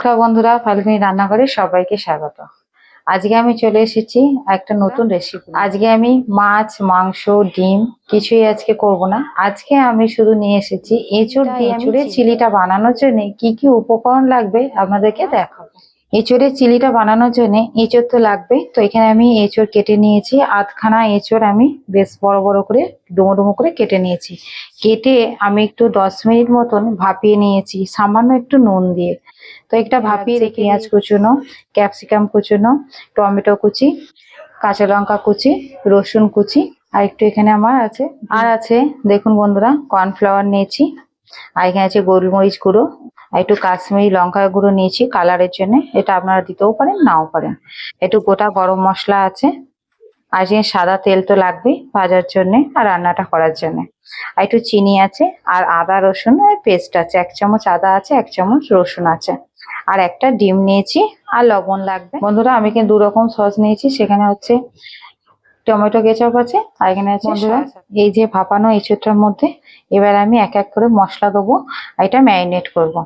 নমস্কার বন্ধুরা ফাল্গুনি রান্নাঘরে সবাইকে স্বাগত। আজকে আমি চলে এসেছি একটা নতুন রেসিপি আজকে আমি মাছ মাংস ডিম কিছুই আজকে করব না। আজকে আমি শুধু নিয়ে এসেছি এঁচুড় দিয়ে এঁচুড়ে চিলিটা বানানোর জন্য কি কি উপকরণ লাগবে আপনাদেরকে দেখাবো। এঁচড়ের চিলিটা বানানোর জন্য এঁচড় তো লাগবে। তো এখানে আমি এঁচড় কেটে নিয়েছি। আধখানা এঁচড় আমি বেশ বড় বড় করে ডুমো ডুমো করে কেটে নিয়েছি। কেটে আমি একটু দশ মিনিট মতন ভাপিয়ে নিয়েছি সামান্য একটু নুন দিয়ে। তো একটা ভাপিয়ে রেখে পেঁয়াজ কুচুনো ক্যাপসিকাম কুচুনো টমেটো কুচি কাঁচা লঙ্কা কুচি রসুন কুচি আর একটু এখানে আমার আছে আর আছে দেখুন বন্ধুরা কর্নফ্লাওয়ার নিয়েছি আর এখানে আছে গোলমরিচ গুঁড়ো। একটু কাশ্মীরি লঙ্কা গুঁড়ো নিয়েছি কালারের জন্য। এটা আপনারা দিতেও পারেন নাও পারেন। একটু গোটা গরম মশলা আছে। আর যে সাদা তেল তো লাগবেই ভাজার জন্য আর রান্নাটা করার জন্য। আর একটু চিনি আছে আর আদা রসুন আর পেস্ট আছে। এক চামচ আদা আছে এক চামচ রসুন আছে। আর একটা ডিম নিয়েছি আর লবণ লাগবে। বন্ধুরা আমি কিন্তু দু রকম সস নিয়েছি। সেখানে হচ্ছে টমেটো কেচাপ আছে আর এখানে আছে বন্ধুরা এই যে ভাপানো এই এঁচোড়টার মধ্যে এবার আমি এক এক করে মশলা দেবো আর এটা ম্যারিনেট করব।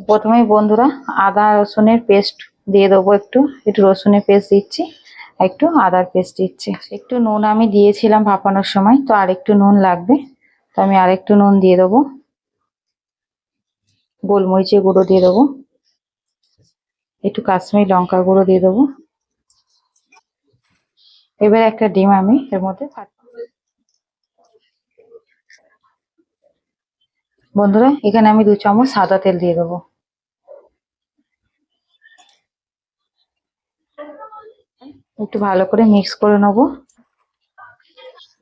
প্রথমেই বন্ধুরা আদা রসুনের পেস্ট দিয়ে দেবো একটু। একটু রসুনের পেস্ট দিচ্ছি আর একটু আদার পেস্ট দিচ্ছি। একটু নুন আমি দিয়েছিলাম ভাপানোর সময়, তো আর একটু নুন লাগবে, তো আমি আরেকটু নুন দিয়ে দেবো। গোলমরিচের গুঁড়ো দিয়ে দেবো। একটু কাশ্মীরি লঙ্কা গুঁড়ো দিয়ে দেবো। এবার একটা ডিম আমি এর মধ্যে বন্ধুরা, এখানে আমি দু চামচ সাদা তেল দিয়ে দেবো। একটু ভালো করে মিক্স করে নেব।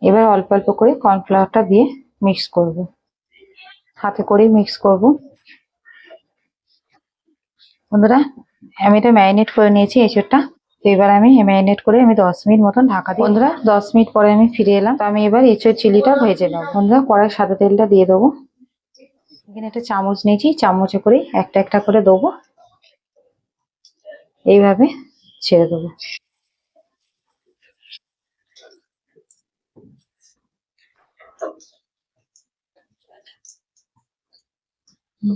এবার অল্প অল্প করে কর্নফ্লাওয়ারটা দিয়ে মিক্স করব। হাতে করেই মিক্স করব। বন্ধুরা, আমি এটা ম্যারিনেট করে নিয়েছি এঁচড়টা। তো এবার আমি ম্যারিনেট করে আমি দশ মিনিট মতন ঢাকা দিই বন্ধুরা, দশ মিনিট পরে আমি ফিরে এলাম। তো আমি এবার এঁচড় চিলিটা ভেজে নেব। বন্ধুরা কড়াই সাদা তেলটা দিয়ে দেবো। এখানে একটা চামচ নিয়েছি, চামচে করে একটা একটা করে দেবো। এইভাবে ছেড়ে দেবো।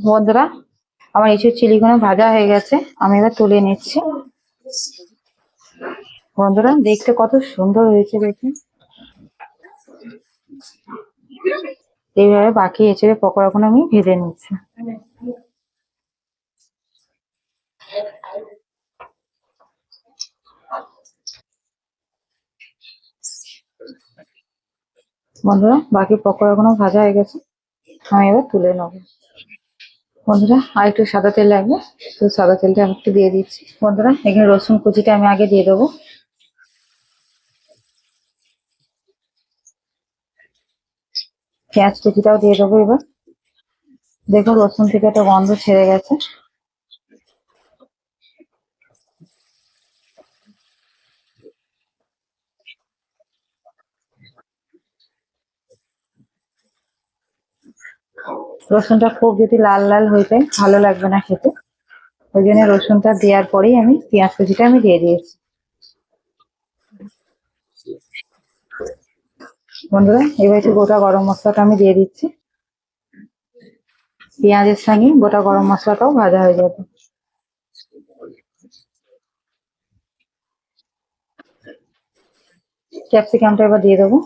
বন্ধুরা, আমার এঁচুর চিলিগুলো ভাজা হয়ে গেছে, আমি এবার তুলে নিচ্ছি। বন্ধুরা, দেখতে কত সুন্দর হয়েছে দেখুন। এইভাবে বাকি এঁচড়ের পকোড়াগুলো আমি ভেজে নিচ্ছি। বন্ধুরা, বাকি পকোড়াগুলো ভাজা হয়ে গেছে। আমি এবার তুলে নেব। বন্ধুরা, আর একটু সাদা তেল লাগবে, তো সাদা তেলটা আমি একটু দিয়ে দিচ্ছি। বন্ধুরা, এখানে রসুন কুচিটা আমি আগে দিয়ে দেবো। পেঁয়াজ কুচিটাও দিয়ে দেবো এবার। দেখো রসুন থেকে একটা গন্ধ ছেড়ে গেছে। রসুনটা খুব যদি লাল লাল হয়ে যায়, ভালো লাগবে না খেতে। ওই জন্য রসুনটা দেওয়ার পরেই আমি পেঁয়াজ কুচিটা আমি দিয়ে দিয়েছি। বন্ধুরা, এবার একটু গোটা গরম মশলাটা আমি দিয়ে দিচ্ছি। পেঁয়াজের সঙ্গে গোটা গরম মশলাটাও ভাজা হয়ে যাবে। ক্যাপসিকামটা এবার দিয়ে দেবো।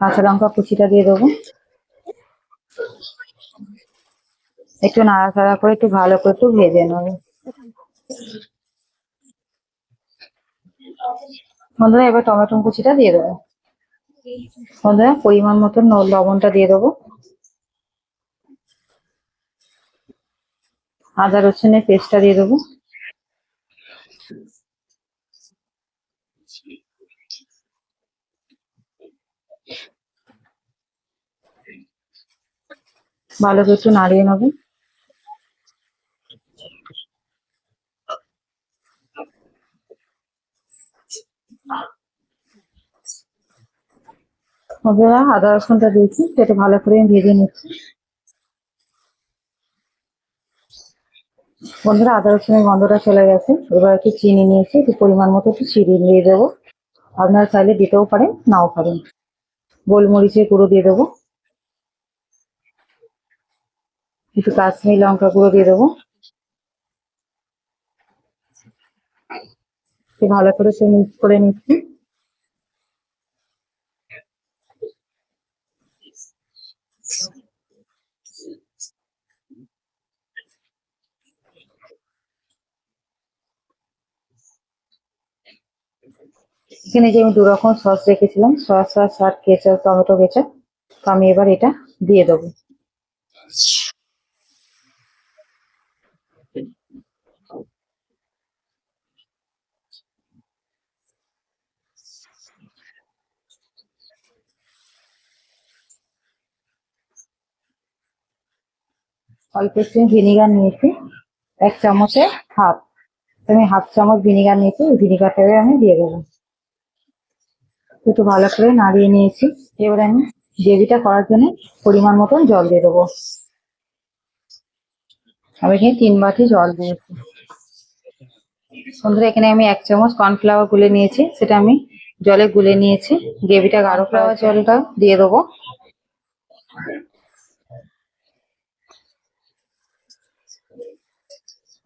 কাঁচা লঙ্কা কুচিটা দিয়ে দেবো। একটু নাড়াচাড়া করে একটু ভালো করে একটু ভেজে নেব। বন্ধুরা, এবার টমেটো কুচিটা দিয়ে দেবো। বন্ধুরা, পরিমাণ মতন লবণটা দিয়ে দেবো। আদা রসুনের পেস্টটা দিয়ে দেবো। ভালো করে একটু নাড়িয়ে নেব। বন্ধুরা আদা রসুনটা দিয়েছি সেটা ভালো করে ভেজে নিচ্ছি। বন্ধুরা আদা রসুনের গন্ধটা চলে গেছে, এবার একটু চিনি নিয়েছি, একটু পরিমাণ মতো একটু চিনি দিয়ে দেবো। আপনারা চাইলে দিতেও পারেন, নাও পারেন। গোলমরিচের গুঁড়ো দিয়ে দেবো। একটু কাশ্মীর লঙ্কা গুঁড়ো দিয়ে দেবো। ভালো করে সে মিক্স করে নিচ্ছি। এখানে যে আমি দু রকম সস রেখেছিলাম সয়া সস আর কেচাপ, টমেটো কেচাপ, তো আমি এবার এটা দিয়ে দেবো। অল্প একটু ভিনিগার নিয়েছি, এক চামচে হাফ। আমি হাফ চামচ ভিনিগার নিয়েছি ভিনিগারটাকে আমি দিয়ে দেবো। একটু ভালো করে নাড়িয়ে নিয়েছি। এবার আমি গ্রেভিটা করার জন্য পরিমাণ মতন জল দিয়ে দেবো। আমি এখানে তিন বাটি জল দিয়েছি। বন্ধুরা, এখানে আমি এক চামচ কর্নফ্লাওয়ার গুলে নিয়েছি। সেটা আমি জলে গুলে নিয়েছি। গ্রেভিটা গাঢ় ফ্লাওয়ার জলটা দিয়ে দেবো।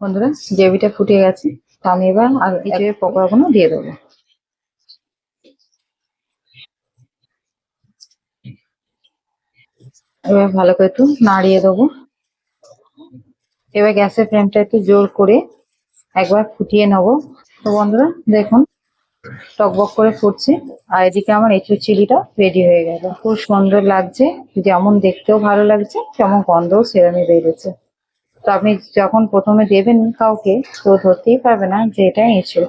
বন্ধুরা, গ্রেভিটা ফুটে গেছে। তো আমি এবার আর পকোড়াগুলো দিয়ে দেবো। এবার ভালো করে একটু নাড়িয়ে দেবো। এবার গ্যাসের ফ্লেমটা একটু জোর করে একবার ফুটিয়ে নেব। তো বন্ধুরা, দেখুন, টকবক করে ফুটছে, আর এদিকে আমার এঁচুর চিলিটা রেডি হয়ে গেল। খুব সুন্দর লাগছে, যেমন দেখতেও ভালো লাগছে, তেমন গন্ধও সেরমই বেরোচ্ছে তো আপনি যখন প্রথমে দেবেন কাউকে, তো ধরতেই পারবে না যে এটা এঁচুর।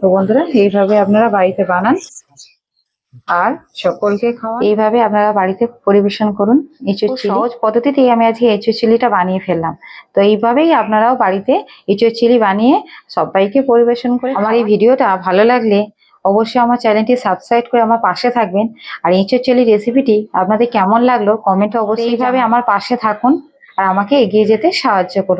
তো বন্ধুরা, এইভাবে আপনারা বাড়িতে বানান। আর সকলকে খাওয়া এইভাবে আপনারা বাড়িতে পরিবেশন করুন। এঁচুর চিলি। সহজ পদ্ধতিতেই আমি আজকে এঁচুর চিলিটা বানিয়ে ফেললাম। তো এইভাবেই আপনারাও বাড়িতে এঁচুর চিলি বানিয়ে সবাইকে পরিবেশন করে আমার এই ভিডিওটা ভালো লাগলে অবশ্যই আমার চ্যানেলটি সাবস্ক্রাইব করে আমার পাশে থাকবেন। আর এঁচুর চিলি রেসিপিটি আপনাদের কেমন লাগল কমেন্টে অবশ্যই এইভাবে আমার পাশে থাকুন আর আমাকে এগিয়ে যেতে সাহায্য করুন।